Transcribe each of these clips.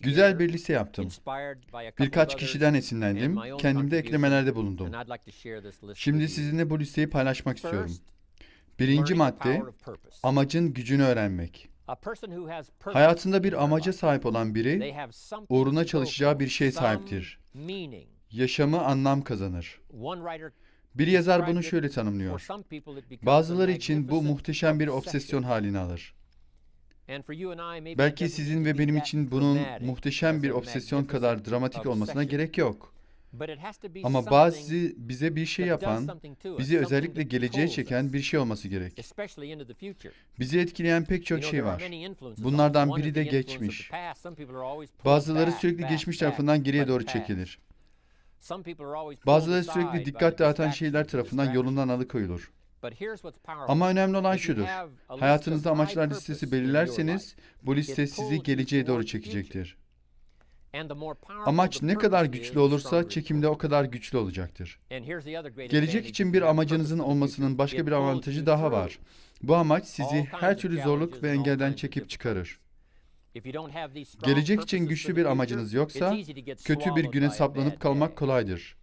Güzel bir liste yaptım. Birkaç kişiden esinlendim, kendimde eklemelerde bulundum. Şimdi sizinle bu listeyi paylaşmak istiyorum. Birinci madde, amacın gücünü öğrenmek. Hayatında bir amaca sahip olan biri, uğruna çalışacağı bir şey sahiptir. Yaşamı anlam kazanır. Bir yazar bunu şöyle tanımlıyor. Bazıları için bu muhteşem bir obsesyon halini alır. Belki sizin ve benim için bunun muhteşem bir obsesyon kadar dramatik olmasına gerek yok. Ama bazı bize bir şey yapan, bizi özellikle geleceğe çeken bir şey olması gerek. Bizi etkileyen pek çok şey var. Bunlardan biri de geçmiş. Bazıları sürekli geçmiş tarafından geriye doğru çekilir. Bazıları sürekli dikkat dağıtan şeyler tarafından yolundan alıkoyulur. Ama önemli olan şudur. Hayatınızda amaçlar listesi belirlerseniz bu liste sizi geleceğe doğru çekecektir. Amaç ne kadar güçlü olursa çekimde o kadar güçlü olacaktır. Gelecek için bir amacınızın olmasının başka bir avantajı daha var. Bu amaç sizi her türlü zorluk ve engelden çekip çıkarır. Gelecek için güçlü bir amacınız yoksa kötü bir güne saplanıp kalmak kolaydır.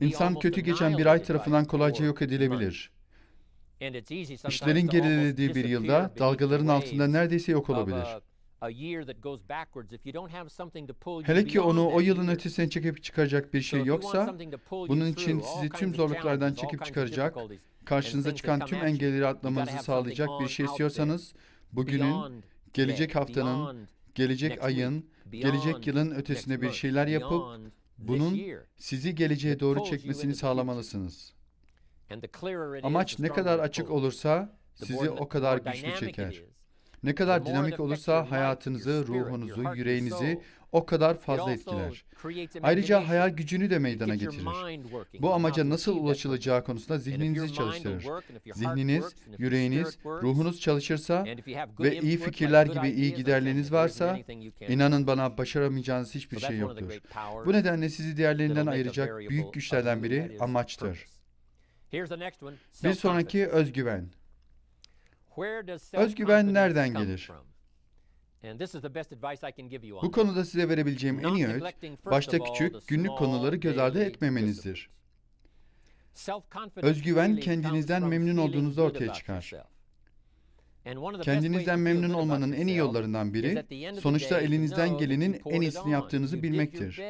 İnsan kötü geçen bir ay tarafından kolayca yok edilebilir. İşlerin gerilediği bir yılda dalgaların altında neredeyse yok olabilir. Hele ki onu o yılın ötesine çekip çıkaracak bir şey yoksa, bunun için sizi tüm zorluklardan çekip çıkaracak, karşınıza çıkan tüm engelleri atlamanızı sağlayacak bir şey istiyorsanız, bugünün, gelecek haftanın, gelecek ayın, gelecek yılın ötesine bir şeyler yapıp, bunun sizi geleceğe doğru çekmesini sağlamalısınız.'' Amaç ne kadar açık olursa sizi o kadar güçlü çeker. Ne kadar dinamik olursa hayatınızı, ruhunuzu, yüreğinizi o kadar fazla etkiler. Ayrıca hayal gücünü de meydana getirir. Bu amaca nasıl ulaşılacağı konusunda zihninizi çalıştırır. Zihniniz, yüreğiniz, ruhunuz çalışırsa ve iyi fikirler gibi iyi giderleriniz varsa inanın bana başaramayacağınız hiçbir şey yoktur. Bu nedenle sizi diğerlerinden ayıracak büyük güçlerden biri amaçtır. Bir sonraki özgüven. Özgüven nereden gelir? Bu konuda size verebileceğim en iyi öğüt, başta küçük, günlük konuları göz ardı etmemenizdir. Özgüven kendinizden memnun olduğunuzda ortaya çıkar. Kendinizden memnun olmanın en iyi yollarından biri, sonuçta elinizden gelenin en iyisini yaptığınızı bilmektir.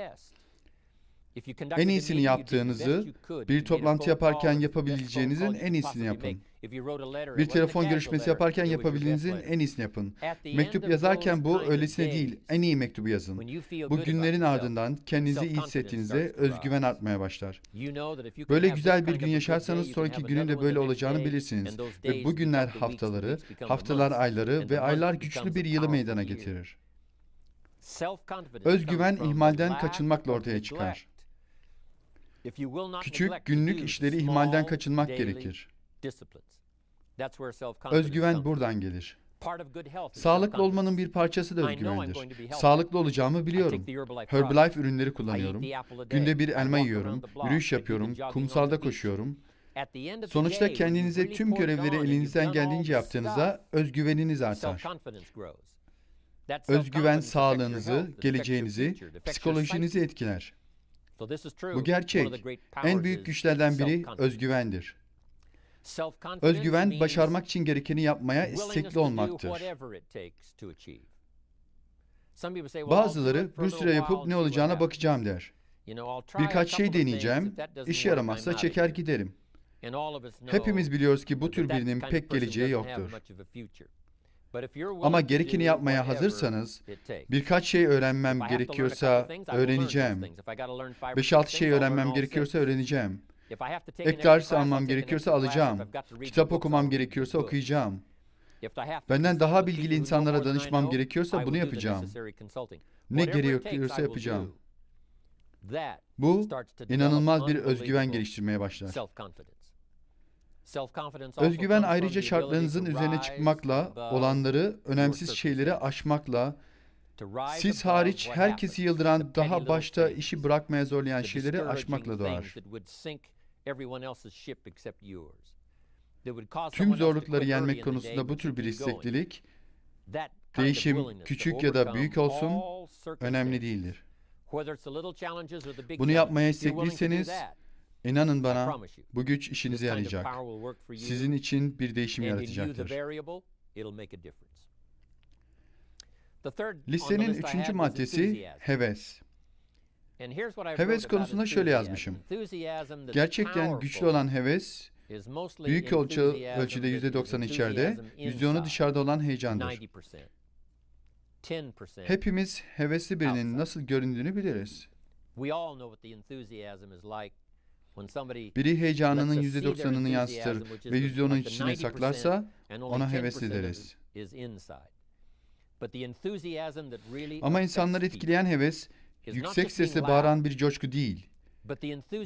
En iyisini yaptığınızı bir toplantı yaparken yapabileceğinizin en iyisini yapın. Bir telefon görüşmesi yaparken yapabildiğinizin en iyisini yapın. Mektup yazarken bu öylesine değil, en iyi mektubu yazın. Bu günlerin ardından kendinizi iyi hissettiğinizde özgüven artmaya başlar. Böyle güzel bir gün yaşarsanız sonraki günün de böyle olacağını bilirsiniz. Ve bu günler haftaları, haftalar ayları ve aylar güçlü bir yılı meydana getirir. Özgüven ihmalden kaçınmakla ortaya çıkar. Küçük günlük işleri ihmalden kaçınmak gerekir. Özgüven buradan gelir. Sağlıklı olmanın bir parçası da özgüvendir. Sağlıklı olacağımı biliyorum. Herbalife ürünleri kullanıyorum. Günde bir elma yiyorum, yürüyüş yapıyorum, kumsalda koşuyorum. Sonuçta kendinize tüm görevleri elinizden geldiğince yaptığınızda özgüveniniz artar. Özgüven sağlığınızı, geleceğinizi, psikolojinizi etkiler. Bu gerçek. En büyük güçlerden biri özgüvendir. Özgüven başarmak için gerekeni yapmaya istekli olmaktır. Bazıları bir süre yapıp ne olacağına bakacağım der. Birkaç şey deneyeceğim, işe yaramazsa çeker giderim. Hepimiz biliyoruz ki bu tür birinin pek geleceği yoktur. Ama gerekeni yapmaya hazırsanız birkaç şey öğrenmem şey gerekiyorsa öğreneceğim. 5-6 şey öğrenmem gerekiyorsa öğreneceğim. Ek ders almam gerekiyorsa alacağım. Kitap okumam gerekiyorsa okuyacağım. Benden daha bilgili insanlara danışmam gerekiyorsa bunu yapacağım. Ne gerekiyorsa yapacağım. Bu inanılmaz bir özgüven geliştirmeye başlar. Özgüven ayrıca şartlarınızın üzerine çıkmakla, olanları, önemsiz şeyleri aşmakla, siz hariç herkesi yıldıran, daha başta işi bırakmaya zorlayan şeyleri aşmakla doğar. Tüm zorlukları yenmek konusunda bu tür bir isteklilik, değişim küçük ya da büyük olsun, önemli değildir. Bunu yapmaya istekliyseniz, inanın bana bu güç işinize yarayacak. Sizin için bir değişim yaratacaktır. Listenin üçüncü maddesi heves. Heves konusunda şöyle yazmışım. Gerçekten güçlü olan heves, büyük ölçü, ölçüde %90 içeride, %10'u dışarıda olan heyecandır. Hepimiz hevesli birinin nasıl göründüğünü biliriz. Biri heyecanının %90'ını yansıtır ve %10'un içine saklarsa ona hevesli deriz. Ama insanları etkileyen heves, yüksek sesle bağıran bir coşku değil.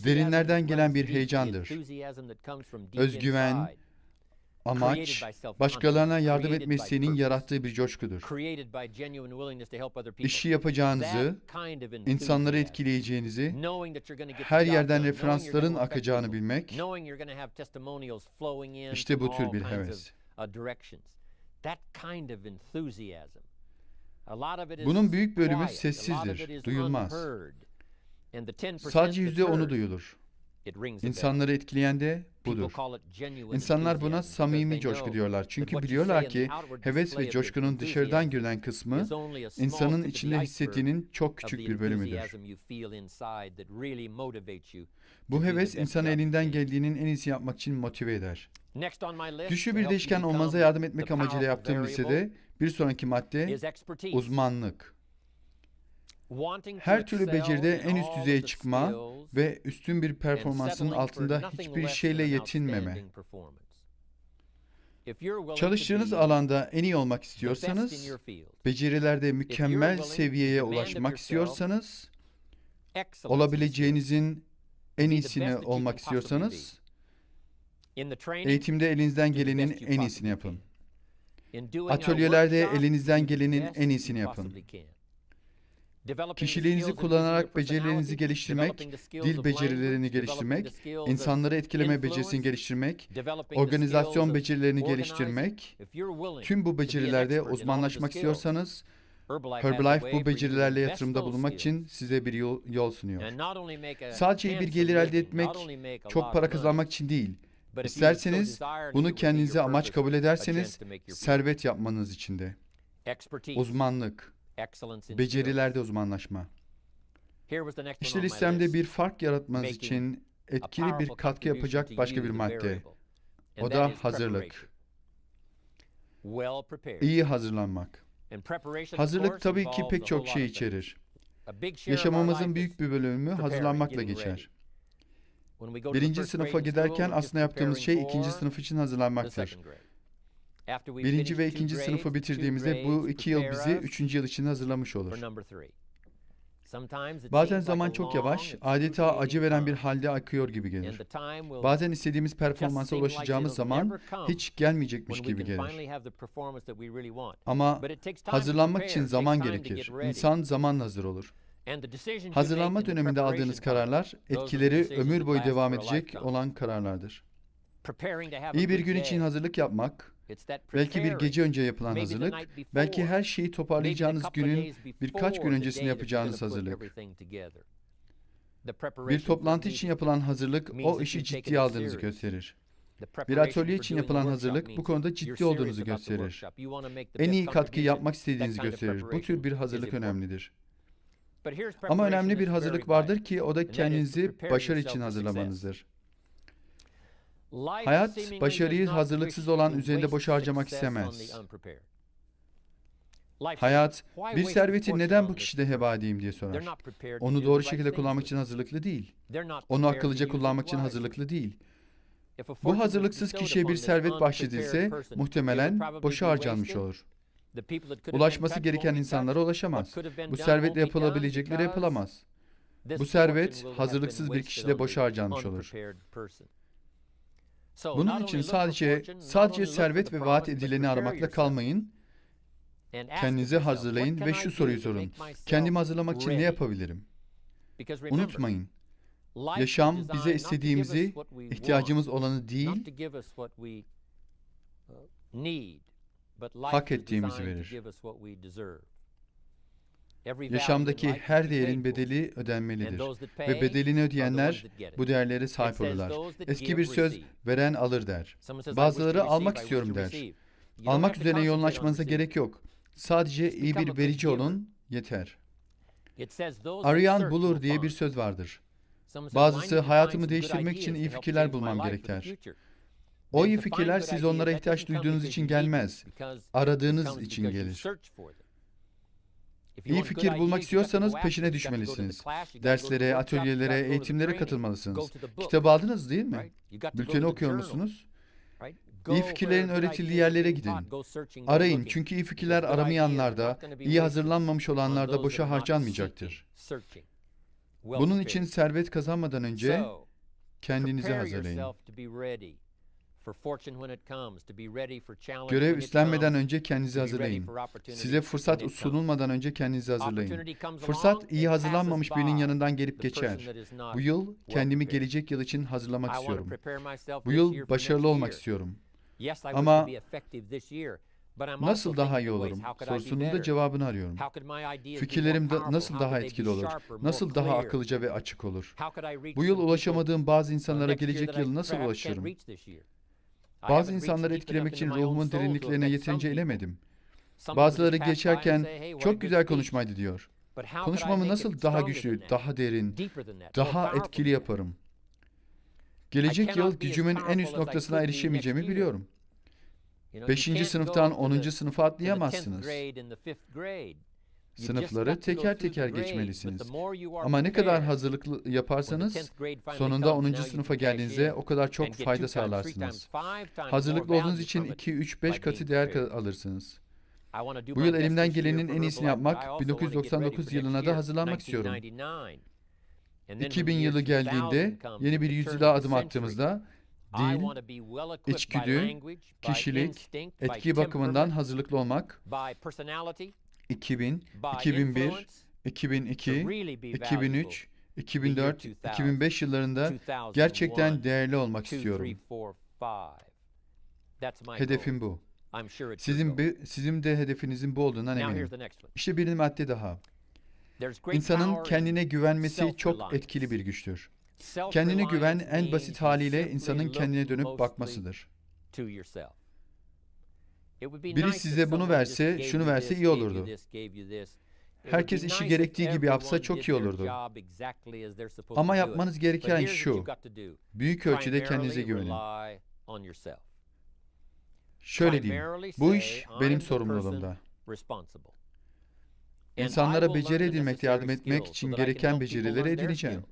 Derinlerden gelen bir heyecandır. Özgüven, Amaç, başkalarına yardım etme isteğinin yarattığı bir coşkudur. İşi yapacağınızı, insanları etkileyeceğinizi, her yerden referansların akacağını bilmek, işte bu tür bir heves. bunun büyük bölümü sessizdir, duyulmaz. Sadece yüzde onu duyulur. İnsanları etkileyen de budur. İnsanlar buna samimi coşku diyorlar. Çünkü biliyorlar ki heves ve coşkunun dışarıdan görülen kısmı insanın içinde hissettiğinin çok küçük bir bölümüdür. Bu heves insanı elinden geldiğinin en iyisi yapmak için motive eder. Güçlü bir değişken olmanıza yardım etmek amacıyla yaptığım listede bir sonraki madde uzmanlık. Her türlü beceride en üst düzeye çıkma ve üstün bir performansın altında hiçbir şeyle yetinmeme. Çalıştığınız alanda en iyi olmak istiyorsanız, becerilerde mükemmel seviyeye ulaşmak istiyorsanız, olabileceğinizin en iyisini olmak istiyorsanız, eğitimde elinizden gelenin en iyisini yapın. Atölyelerde elinizden gelenin en iyisini yapın. Kişiliğinizi kullanarak becerilerinizi geliştirmek, dil becerilerini geliştirmek, insanları etkileme becerisini geliştirmek, organizasyon becerilerini geliştirmek, tüm bu becerilerde uzmanlaşmak istiyorsanız, Herbalife bu becerilerle yatırımda bulunmak için size bir yol, yol sunuyor. Sadece iyi bir gelir elde etmek, çok para kazanmak için değil. İsterseniz bunu kendinize amaç kabul ederseniz servet yapmanız için de. Uzmanlık, Becerilerde uzmanlaşma. İşte listemde bir fark yaratmanız için etkili bir katkı yapacak başka bir madde. O da hazırlık. İyi hazırlanmak. Hazırlık tabii ki pek çok şey içerir. Yaşamamızın büyük bir bölümü hazırlanmakla geçer. Birinci sınıfa giderken aslında yaptığımız şey ikinci sınıf için hazırlanmaktır. Birinci ve ikinci sınıfı bitirdiğimizde bu iki yıl bizi üçüncü yıl için hazırlamış olur. Bazen zaman çok yavaş, adeta acı veren bir halde akıyor gibi gelir. Bazen istediğimiz performansa ulaşacağımız zaman hiç gelmeyecekmiş gibi gelir. Ama hazırlanmak için zaman gerekir. İnsan zamanla hazır olur. Hazırlanma döneminde aldığınız kararlar, etkileri ömür boyu devam edecek olan kararlardır. İyi bir gün için hazırlık yapmak, Belki bir gece önce yapılan hazırlık, belki her şeyi toparlayacağınız günün birkaç gün öncesinde yapacağınız hazırlık. Bir toplantı için yapılan hazırlık o işi ciddiye aldığınızı gösterir. Bir atölye için yapılan hazırlık bu konuda ciddi olduğunuzu gösterir. En iyi katkı yapmak istediğinizi gösterir. Bu tür bir hazırlık önemlidir. Ama önemli bir hazırlık vardır ki o da kendinizi başarı için hazırlamanızdır. Hayat, başarıyı hazırlıksız olan üzerinde boş harcamak istemez. Hayat, bir serveti neden bu kişide heba edeyim diye sorar. Onu doğru şekilde kullanmak için hazırlıklı değil. Onu akıllıca kullanmak için hazırlıklı değil. Bu hazırlıksız kişiye bir servet bahşedilse muhtemelen boşa harcanmış olur. Ulaşması gereken insanlara ulaşamaz. Bu servetle yapılabilecekleri yapılamaz. Bu servet hazırlıksız bir kişide boşa harcanmış olur. Bunun için sadece sadece servet ve vaat edileni aramakla kalmayın. Kendinizi hazırlayın ve şu soruyu sorun. Kendimi hazırlamak için ne yapabilirim? Unutmayın. Yaşam bize istediğimizi, ihtiyacımız olanı değil, hak ettiğimizi verir. Yaşamdaki her değerin bedeli ödenmelidir. Ve bedelini ödeyenler bu değerlere sahip olurlar. Eski bir söz veren alır der. Bazıları almak istiyorum der. Almak üzerine yoğunlaşmanıza gerek yok. Sadece iyi bir verici olun yeter. Arayan bulur diye bir söz vardır. Bazısı hayatımı değiştirmek için iyi fikirler bulmam gerek der. O iyi fikirler siz onlara ihtiyaç duyduğunuz için gelmez. Aradığınız için gelir. İyi fikir bulmak istiyorsanız peşine düşmelisiniz. Derslere, atölyelere, eğitimlere katılmalısınız. Kitabı aldınız değil mi? Bülteni okuyor musunuz? İyi fikirlerin öğretildiği yerlere gidin. Arayın çünkü iyi fikirler aramayanlarda, iyi hazırlanmamış olanlarda boşa harcanmayacaktır. Bunun için servet kazanmadan önce kendinizi hazırlayın. Görev üstlenmeden önce kendinizi hazırlayın. Size fırsat sunulmadan önce kendinizi hazırlayın. Fırsat iyi hazırlanmamış birinin yanından gelip geçer. Bu yıl kendimi gelecek yıl için hazırlamak istiyorum. Bu yıl başarılı olmak istiyorum. Ama Nasıl daha iyi olurum sorusunun da cevabını arıyorum. Fikirlerim de nasıl daha etkili olur? Nasıl daha akıllıca ve açık olur? Bu yıl ulaşamadığım bazı insanlara gelecek yıl nasıl ulaşırım? Bazı insanları etkilemek için ruhumun derinliklerine yeterince inemedim. Bazıları geçerken çok güzel konuşmaydı diyor. Konuşmamı nasıl daha güçlü, daha derin, daha etkili yaparım? Gelecek yıl gücümün en üst noktasına erişemeyeceğimi biliyorum. Beşinci sınıftan 10. sınıfa atlayamazsınız. Sınıfları teker teker geçmelisiniz. Ama ne kadar hazırlıklı yaparsanız sonunda 10. sınıfa geldiğinizde o kadar çok fayda sağlarsınız. Hazırlıklı olduğunuz için 2, 3, 5 katı değer alırsınız. Bu yıl elimden gelenin en iyisini yapmak, 1999 yılına da hazırlanmak istiyorum. 2000 yılı geldiğinde yeni bir yüzyıla adım attığımızda dil, içgüdü, kişilik, etki bakımından hazırlıklı olmak 2000, 2001, 2002, 2003, 2004, 2005 yıllarında gerçekten değerli olmak istiyorum. Hedefim bu. Sizin sizin de hedefinizin bu olduğundan eminim. İşte bir madde daha. İnsanın kendine güvenmesi çok etkili bir güçtür. Kendine güven en basit haliyle insanın kendine dönüp bakmasıdır. Biri size bunu verse, şunu verse iyi olurdu. Herkes işi gerektiği gibi yapsa çok iyi olurdu. Ama yapmanız gereken şu. Büyük ölçüde kendinize güvenin. Şöyle diyeyim. Bu iş benim sorumluluğumda. İnsanlara beceri edinmekte yardım etmek için gereken becerileri edineceğim.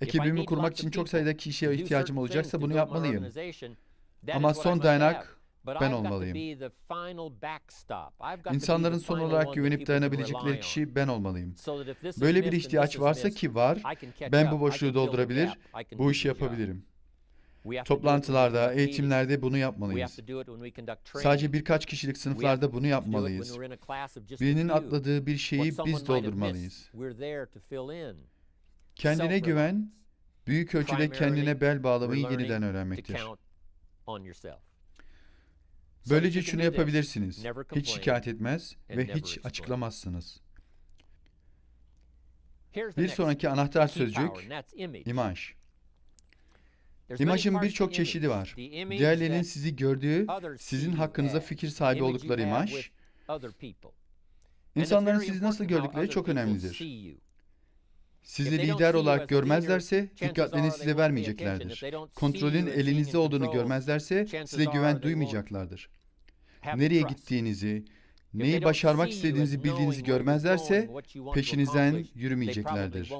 Ekibimi kurmak için çok sayıda kişiye ihtiyacım olacaksa bunu yapmalıyım. Ama son dayanak ben olmalıyım. İnsanların son olarak güvenip dayanabilecekleri kişi ben olmalıyım. Böyle bir ihtiyaç varsa ki var, ben bu boşluğu doldurabilir, bu işi yapabilirim. Toplantılarda, eğitimlerde bunu yapmalıyız. Sadece birkaç kişilik sınıflarda bunu yapmalıyız. Birinin atladığı bir şeyi biz doldurmalıyız. Kendine güven, büyük ölçüde kendine bel bağlamayı yeniden öğrenmektir. Böylece şunu yapabilirsiniz. Hiç şikayet etmez ve hiç açıklamazsınız. Bir sonraki anahtar sözcük imaj. İmajın birçok çeşidi var. Diğerlerinin sizi gördüğü, sizin hakkınıza fikir sahibi oldukları imaj, insanların sizi nasıl gördükleri çok önemlidir. Sizi lider olarak görmezlerse dikkatlerini size vermeyeceklerdir. Kontrolün elinizde olduğunu görmezlerse size güven duymayacaklardır. Nereye gittiğinizi, neyi başarmak istediğinizi bildiğinizi görmezlerse peşinizden yürümeyeceklerdir.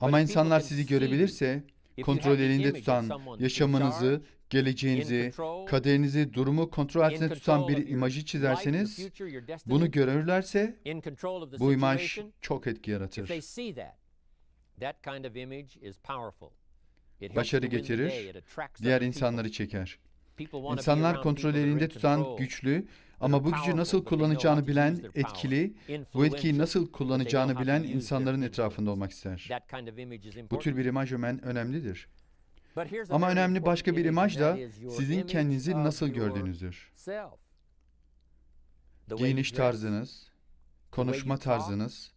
Ama insanlar sizi görebilirse, kontrol elinde tutan, yaşamınızı, geleceğinizi, kaderinizi, durumu kontrol altında tutan bir imajı çizerseniz, bunu görürlerse bu imaj çok etki yaratır. Başarı getirir, diğer insanları çeker. İnsanlar kontrol elinde tutan güçlü ama bu gücü nasıl kullanacağını bilen, etkili, bu etkiyi nasıl kullanacağını bilen insanların etrafında olmak ister. Bu tür bir imaj ömen önemlidir. Ama önemli başka bir imaj da sizin kendinizi nasıl gördüğünüzdür. Giyiniş tarzınız, konuşma tarzınız,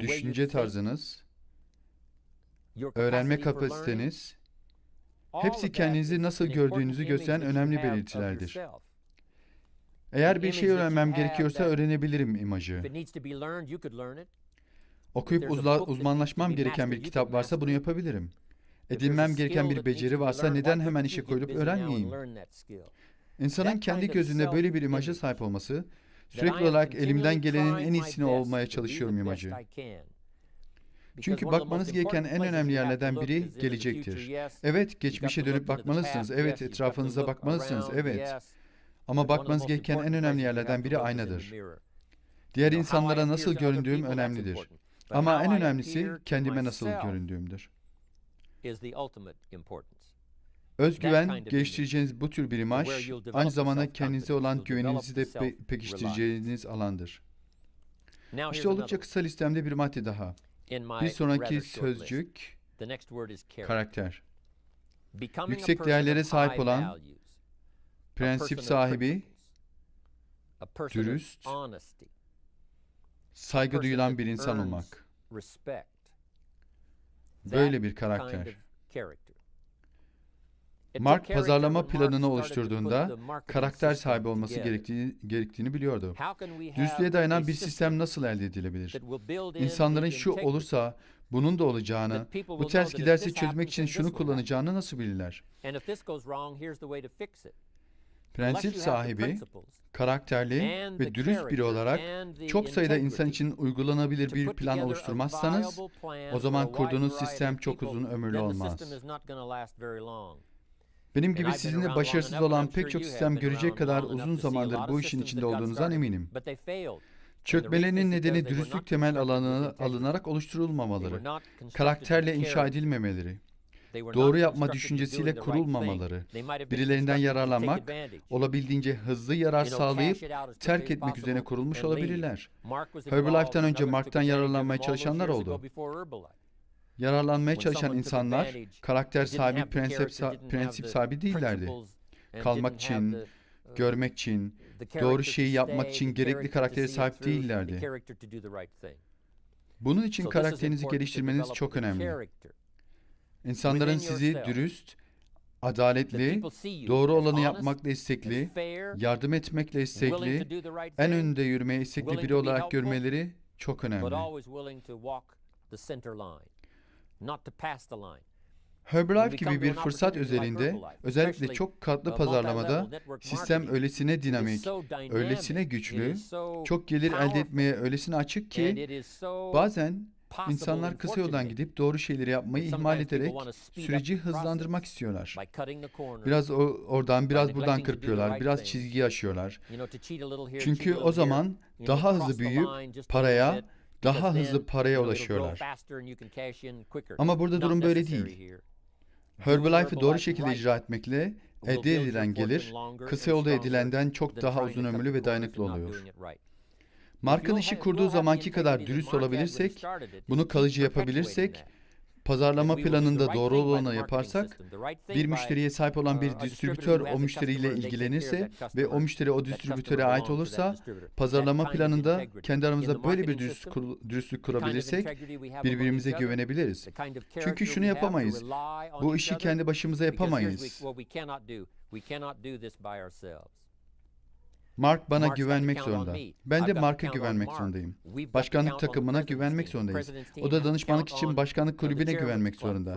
düşünce tarzınız, öğrenme kapasiteniz, hepsi kendinizi nasıl gördüğünüzü gösteren önemli belirtilerdir. Eğer bir şey öğrenmem gerekiyorsa öğrenebilirim imajı. Okuyup uzla, uzmanlaşmam gereken bir kitap varsa bunu yapabilirim. Edinmem gereken bir beceri varsa neden hemen işe koyulup öğrenmeyeyim? İnsanın kendi gözünde böyle bir imaja sahip olması, sürekli olarak elimden gelenin en iyisini olmaya çalışıyorum imajı. Çünkü bakmanız gereken en önemli yerlerden biri gelecektir. Evet, geçmişe dönüp bakmalısınız. Evet, etrafınıza bakmalısınız. Evet. Ama bakmanız gereken en önemli yerlerden biri aynadır. Diğer insanlara nasıl göründüğüm önemlidir. Ama en önemlisi kendime nasıl göründüğümdür. Özgüven, geliştireceğiniz bu tür bir imaj, aynı zamanda kendinize olan güveninizi de pe- pekiştireceğiniz alandır. İşte oldukça kısa listemde bir madde daha. Bir sonraki sözcük, karakter. Yüksek değerlere sahip olan, Prensip sahibi, dürüst, saygı duyulan bir insan olmak. Böyle bir karakter. Mark pazarlama planını oluşturduğunda karakter sahibi olması gerektiğini, gerektiğini biliyordu. Dürüstlüğe dayanan bir sistem nasıl elde edilebilir? İnsanların şu olursa bunun da olacağını, bu ters giderse çözmek için şunu kullanacağını nasıl bilirler? Prensip sahibi, karakterli ve dürüst biri olarak çok sayıda insan için uygulanabilir bir plan oluşturmazsanız, o zaman kurduğunuz sistem çok uzun ömürlü olmaz. Benim gibi sizinle başarısız olan pek çok sistem görecek kadar uzun zamandır bu işin içinde olduğunuzdan eminim. Çökmelerinin nedeni dürüstlük temel alanına alınarak oluşturulmamaları, karakterle inşa edilmemeleri, doğru yapma düşüncesiyle kurulmamaları, birilerinden yararlanmak, olabildiğince hızlı yarar sağlayıp terk etmek üzerine kurulmuş olabilirler. Herbalife'den önce Mark'tan yararlanmaya çalışanlar oldu. Yararlanmaya çalışan insanlar karakter sahibi, prensip, prensip sahibi değillerdi. Kalmak için, görmek için, doğru şeyi yapmak için gerekli karaktere sahip değillerdi. Bunun için karakterinizi geliştirmeniz çok önemli. İnsanların sizi dürüst, adaletli, doğru olanı yapmakla istekli, yardım etmekle istekli, en önde yürümeye istekli biri olarak görmeleri çok önemli. Herbalife gibi bir fırsat özelinde, özellikle çok katlı pazarlamada sistem öylesine dinamik, öylesine güçlü, çok gelir elde etmeye öylesine açık ki bazen insanlar kısa yoldan gidip doğru şeyleri yapmayı ihmal ederek süreci hızlandırmak istiyorlar. Biraz o, oradan biraz buradan kırpıyorlar, biraz çizgi aşıyorlar. Çünkü o zaman daha hızlı büyüyüp paraya, daha hızlı paraya ulaşıyorlar. Ama burada durum böyle değil. Herbalife'ı doğru şekilde icra etmekle elde edilen gelir, kısa yolda edilenden çok daha uzun ömürlü ve dayanıklı oluyor. Markanın işi kurduğu zamanki kadar dürüst olabilirsek, bunu kalıcı yapabilirsek, pazarlama planında doğru olanı yaparsak, bir müşteriye sahip olan bir distribütör o müşteriyle ilgilenirse ve o müşteri o distribütöre ait olursa, pazarlama planında kendi aramızda böyle bir dürüst, dürüstlük kurabilirsek, birbirimize güvenebiliriz. Çünkü şunu yapamayız, bu işi kendi başımıza yapamayız. Mark bana güvenmek zorunda. Ben de Mark'a güvenmek zorundayım. Başkanlık takımına güvenmek zorundayız. O da danışmanlık için başkanlık kulübüne güvenmek zorunda.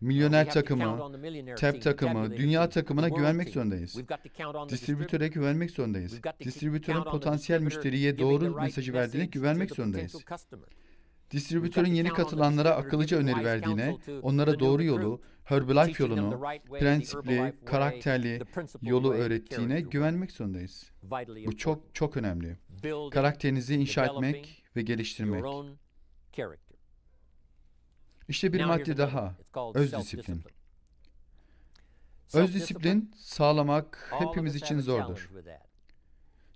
Milyoner takımı, TEP takımı, dünya takımına güvenmek zorundayız. Distribütöre güvenmek zorundayız. Distribütörün potansiyel müşteriye doğru mesajı verdiğine güvenmek zorundayız. Distribütörün yeni katılanlara akıllıca öneri verdiğine, onlara doğru yolu, Herbalife yolunu, prensipli, karakterli yolu öğrettiğine güvenmek zorundayız. Bu çok çok önemli. Karakterinizi inşa etmek ve geliştirmek. İşte bir madde daha. Öz disiplin. Öz disiplin sağlamak hepimiz için zordur.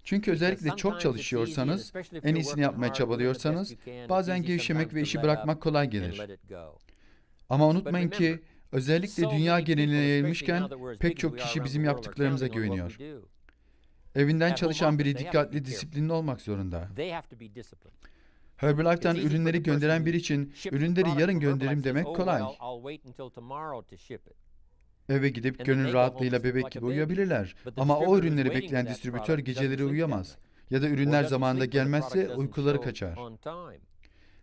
Çünkü özellikle çok çalışıyorsanız, en iyisini yapmaya çabalıyorsanız, bazen gevşemek ve işi bırakmak kolay gelir. Ama unutmayın ki özellikle dünya geneline yayılmışken pek çok kişi bizim yaptıklarımıza güveniyor. Evinden çalışan biri dikkatli, disiplinli olmak zorunda. Herbalife'dan ürünleri gönderen biri için ürünleri yarın gönderim demek kolay. Eve gidip gönül rahatlığıyla bebek gibi uyuyabilirler. Ama o ürünleri bekleyen distribütör geceleri uyuyamaz. Ya da ürünler zamanında gelmezse uykuları kaçar.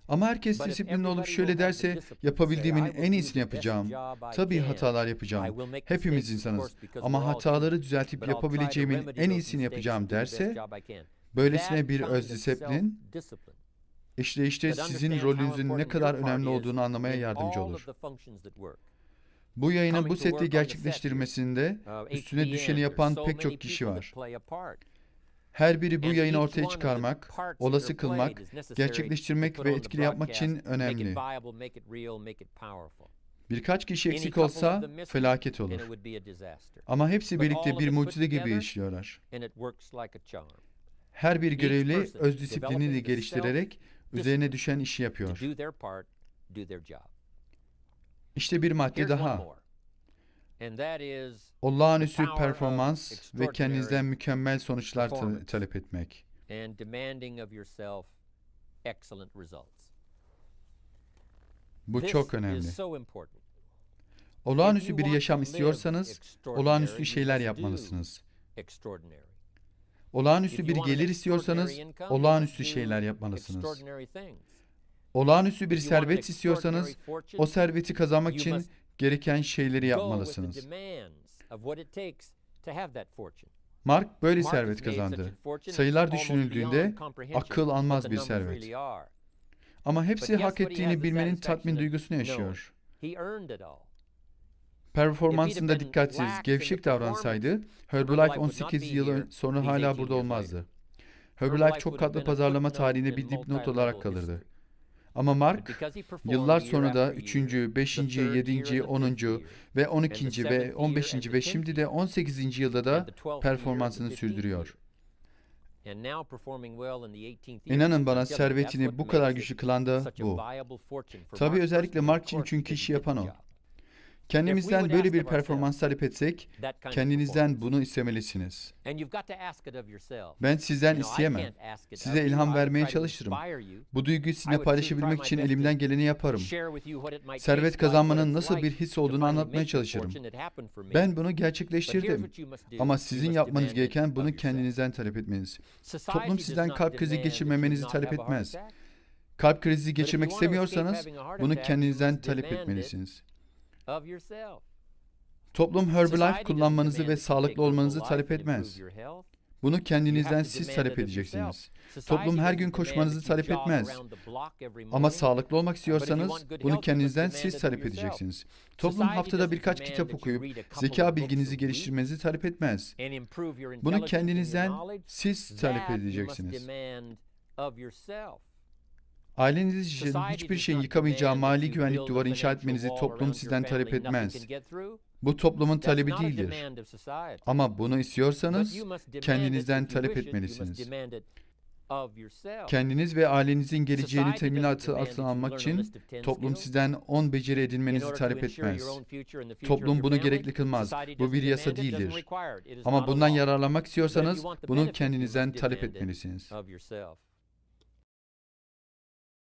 Ama herkes disiplinli olup şöyle derse yapabildiğimin en iyisini yapacağım. Tabii hatalar yapacağım. Hepimiz insanız. Ama hataları düzeltip yapabileceğimin en iyisini yapacağım derse böylesine bir öz disiplin işte işte sizin rolünüzün ne kadar önemli olduğunu anlamaya yardımcı olur. Bu yayının bu seti gerçekleştirmesinde üstüne düşeni yapan pek çok kişi var. Her biri bu yayını ortaya çıkarmak, olası kılmak, gerçekleştirmek ve etkili yapmak için önemli. Birkaç kişi eksik olsa felaket olur. Ama hepsi birlikte bir mucize gibi işliyorlar. Her bir görevli öz disiplinini geliştirerek üzerine düşen işi yapıyor. İşte bir madde daha. Olağanüstü performans ve kendinizden mükemmel sonuçlar ta- talep etmek. Bu çok önemli. Olağanüstü bir yaşam istiyorsanız olağanüstü şeyler yapmalısınız. Olağanüstü bir gelir istiyorsanız olağanüstü şeyler yapmalısınız. Olağanüstü bir servet istiyorsanız o serveti kazanmak için gereken şeyleri yapmalısınız. Mark böyle servet kazandı. Sayılar düşünüldüğünde akıl almaz bir servet. Ama hepsi hak ettiğini bilmenin tatmin duygusunu yaşıyor. Performansında dikkatsiz, gevşek davransaydı Herbalife Herbalife would not 18 be yıl sonra hala 18 burada olmazdı. Herbalife çok katlı pazarlama tarihinde bir dipnot olarak kalırdı. Ama Mark yıllar sonra da after 3. year, 5. the third year 7. and the 10. fifth year, ve and 12. the ve seventh year 15. and the ve şimdi de year, 18. yılda da the 12th year, performansını the 15th sürdürüyor. year. And now performing well in the 18th year. İnanın bana servetini bu kadar güçlü kılan da bu. Tabii özellikle Mark için çünkü işi yapan o. Kendimizden böyle bir performans talep etsek, kendinizden bunu istemelisiniz. Ben sizden isteyemem. Size ilham vermeye çalışırım. Bu duyguyu sizinle paylaşabilmek için elimden geleni yaparım. Servet kazanmanın nasıl bir his olduğunu anlatmaya çalışırım. Ben bunu gerçekleştirdim. Ama sizin yapmanız gereken bunu kendinizden talep etmeniz. Toplum sizden kalp krizi geçirmemenizi talep etmez. Kalp krizi geçirmek istemiyorsanız bunu kendinizden talep etmelisiniz. Toplum Herbalife kullanmanızı ve sağlıklı olmanızı talep etmez. Bunu kendinizden siz talep edeceksiniz. Toplum her gün koşmanızı talep etmez. Ama sağlıklı olmak istiyorsanız bunu kendinizden siz talep edeceksiniz. Toplum haftada birkaç kitap okuyup zeka bilginizi geliştirmenizi talep etmez. Bunu kendinizden siz talep edeceksiniz. Aileniz için hiçbir not yıkamayacağı mali güvenlik duvarı inşa etmenizi toplum sizden talep etmez. Bu toplumun talebi değildir. Ama bunu istiyorsanız kendinizden talep etmelisiniz. Kendiniz ve ailenizin geleceğini Society temin doesn't altı- demand altına almak için list of 10 toplum sizden 10 beceri In edinmenizi talep etmez. Toplum bunu gerekli kılmaz. Bu bir yasa değildir. Ama bundan yararlanmak istiyorsanız bunu kendinizden talep etmelisiniz.